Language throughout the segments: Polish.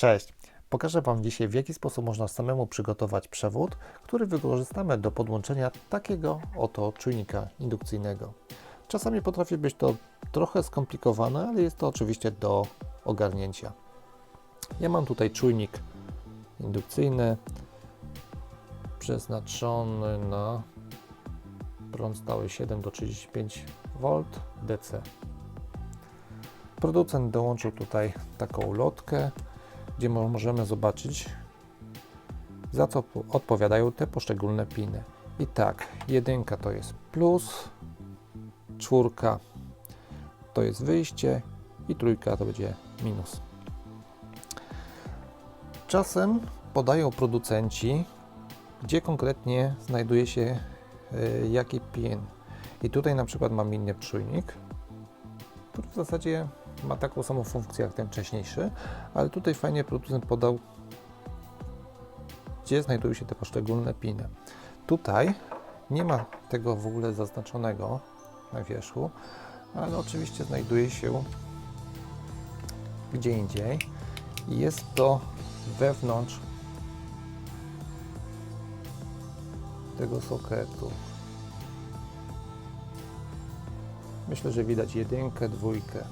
Cześć! Pokażę Wam dzisiaj, w jaki sposób można samemu przygotować przewód, który wykorzystamy do podłączenia takiego oto czujnika indukcyjnego. Czasami potrafi być to trochę skomplikowane, ale jest to oczywiście do ogarnięcia. Ja mam tutaj czujnik indukcyjny przeznaczony na prąd stały 7 do 35 V DC. Producent dołączył tutaj taką lotkę, gdzie mo- możemy zobaczyć, za co po- odpowiadają te poszczególne piny. I tak, jedynka to jest plus, czwórka to jest wyjście i trójka to będzie minus. Czasem podają producenci, gdzie konkretnie znajduje się y, jaki pin. I tutaj na przykład mam inny czujnik, który w zasadzie ma taką samą funkcję jak ten wcześniejszy, ale tutaj fajnie producent podał, gdzie znajdują się te poszczególne piny. Tutaj nie ma tego w ogóle zaznaczonego na wierzchu, ale oczywiście znajduje się gdzie indziej jest to wewnątrz tego soketu. Myślę, że widać jedynkę, dwójkę,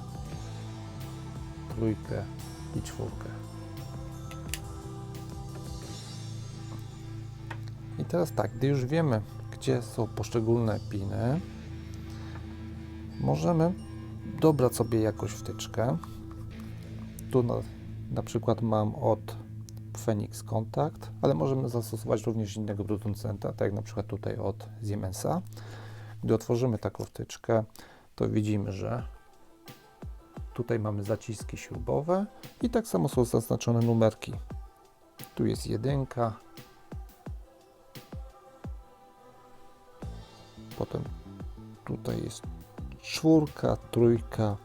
trójkę i czwórkę. I teraz tak, gdy już wiemy, gdzie są poszczególne piny, możemy dobrać sobie jakąś wtyczkę. Tu na, na przykład mam od Phoenix Contact, ale możemy zastosować również innego producenta, tak jak na przykład tutaj od Siemensa. Gdy otworzymy taką wtyczkę, to widzimy, że tutaj mamy zaciski śrubowe i tak samo są zaznaczone numerki. Tu jest jedynka, potem tutaj jest czwórka, trójka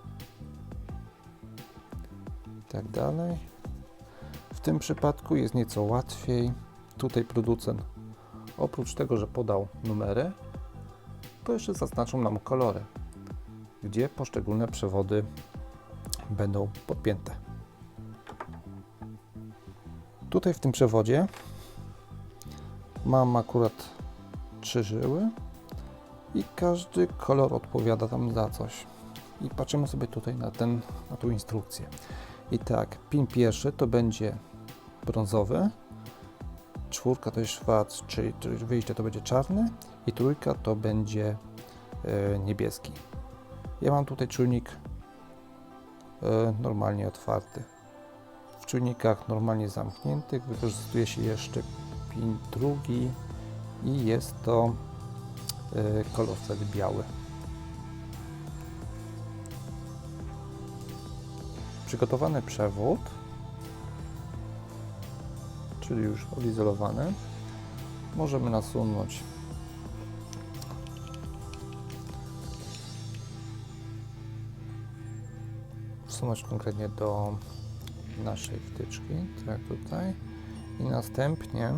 i tak dalej. W tym przypadku jest nieco łatwiej. Tutaj producent oprócz tego, że podał numery, to jeszcze zaznaczą nam kolory, gdzie poszczególne przewody będą podpięte. Tutaj w tym przewodzie mam akurat trzy żyły i każdy kolor odpowiada tam za coś. I patrzymy sobie tutaj na, ten, na tą instrukcję. I tak, pin pierwszy to będzie brązowy, czwórka to jest szwarc, czyli wyjście to będzie czarny i trójka to będzie e, niebieski. Ja mam tutaj czujnik normalnie otwarty. W czujnikach normalnie zamkniętych wykorzystuje się jeszcze pin drugi i jest to e, kolor biały. Przygotowany przewód, czyli już odizolowany, możemy nasunąć wsunąć konkretnie do naszej wtyczki, tak tutaj i następnie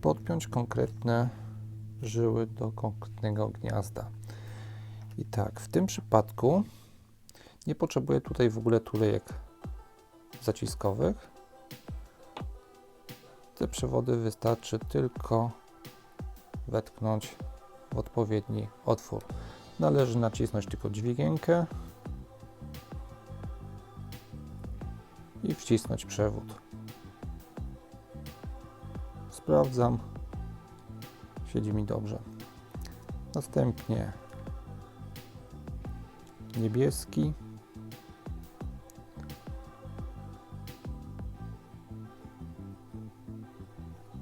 podpiąć konkretne żyły do konkretnego gniazda. I tak, w tym przypadku nie potrzebuję tutaj w ogóle tulejek zaciskowych. Te przewody wystarczy tylko wetknąć w odpowiedni otwór. Należy nacisnąć tylko dźwigienkę i wcisnąć przewód. Sprawdzam. Siedzi mi dobrze. Następnie niebieski.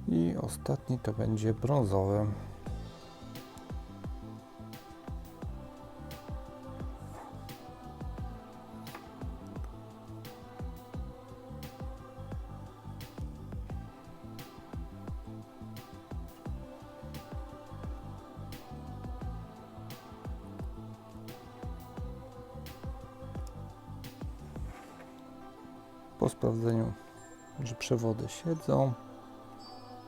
I ostatni to będzie brązowy. Po sprawdzeniu, że przewody siedzą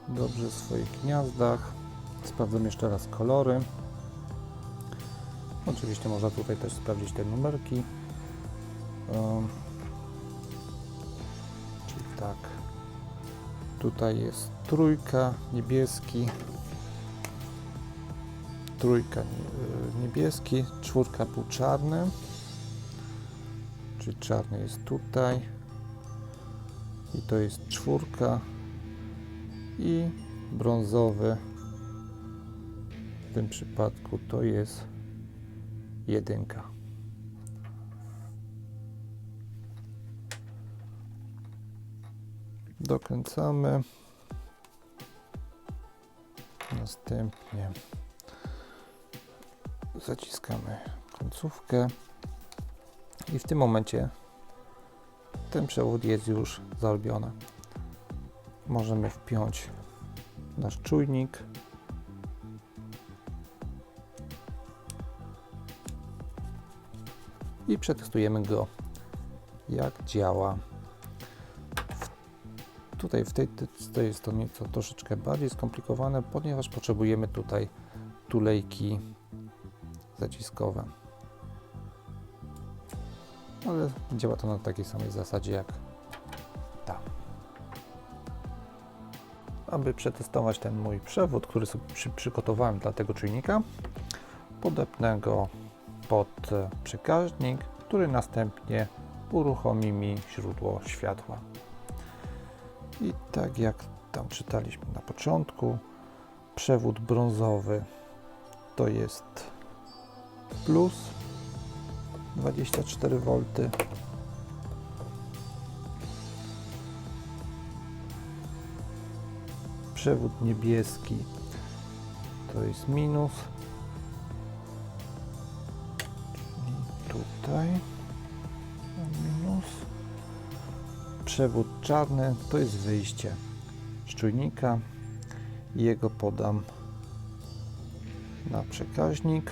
dobrze w swoich gniazdach, sprawdzam jeszcze raz kolory. Oczywiście można tutaj też sprawdzić te numerki. Em, czyli tak. Tutaj jest trójka, niebieski. Trójka y, niebieski, czwórka był czarny. Czyli czarny jest tutaj. I to jest czwórka. I brązowy w tym przypadku to jest jedynka. Dokręcamy. Następnie zaciskamy końcówkę i w tym momencie ten przewód jest już zarobiony. Możemy wpiąć nasz czujnik. I przetestujemy go, jak działa. Tutaj w tej, to jest to nieco troszeczkę bardziej skomplikowane, ponieważ potrzebujemy tutaj tulejki zaciskowe. Ale działa to na takiej samej zasadzie jak ta. Aby przetestować ten mój przewód, który sobie przy, przygotowałem dla tego czujnika, podepnę go pod e, przekaźnik, który następnie uruchomi mi źródło światła. I tak jak tam czytaliśmy na początku, przewód brązowy to jest plus 24 V. Przewód niebieski to jest minus. I tutaj minus. Przewód czarny to jest wyjście z czujnika. Jego podam na przekaźnik.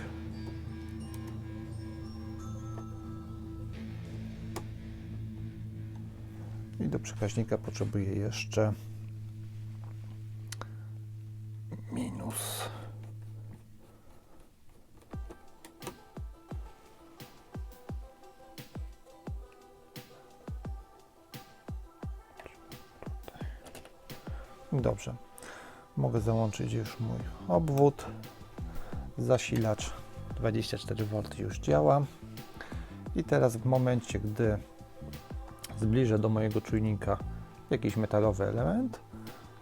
I do przekaźnika potrzebuję jeszcze minus. Dobrze. Mogę załączyć już mój obwód. Zasilacz 24V już działa. I teraz w momencie, gdy zbliżę do mojego czujnika jakiś metalowy element,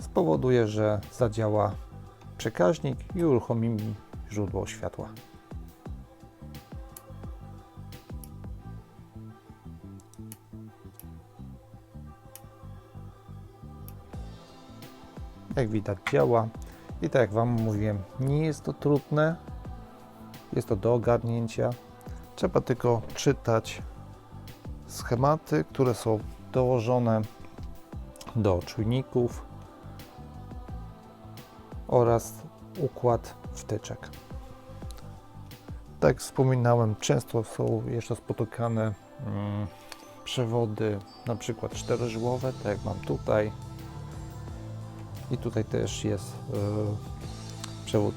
spowoduje, że zadziała przekaźnik i uruchomi mi źródło światła. Jak widać działa i tak jak Wam mówiłem, nie jest to trudne, jest to do ogarnięcia. Trzeba tylko czytać schematy, które są dołożone do czujników oraz układ wtyczek. Tak jak wspominałem, często są jeszcze spotykane mm, przewody, na przykład czterożyłowe, tak jak mam tutaj. I tutaj też jest y, przewód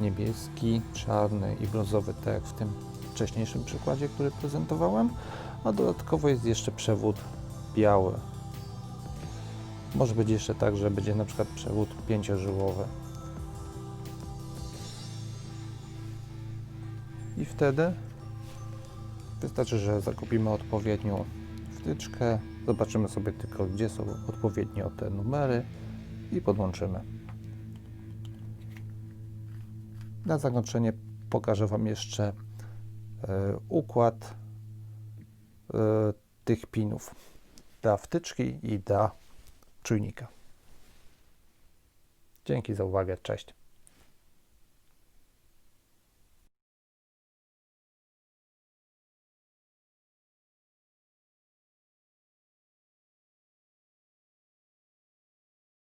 niebieski, czarny i brązowy, tak jak w tym wcześniejszym przykładzie, który prezentowałem, a dodatkowo jest jeszcze przewód biały. Może być jeszcze tak, że będzie na przykład przewód pięciożyłowy. I wtedy wystarczy, że zakupimy odpowiednią wtyczkę, zobaczymy sobie tylko, gdzie są odpowiednio te numery i podłączymy. Na zakończenie pokażę Wam jeszcze układ e, tych pinów dla wtyczki i dla czujnika. Dzięki za uwagę, cześć.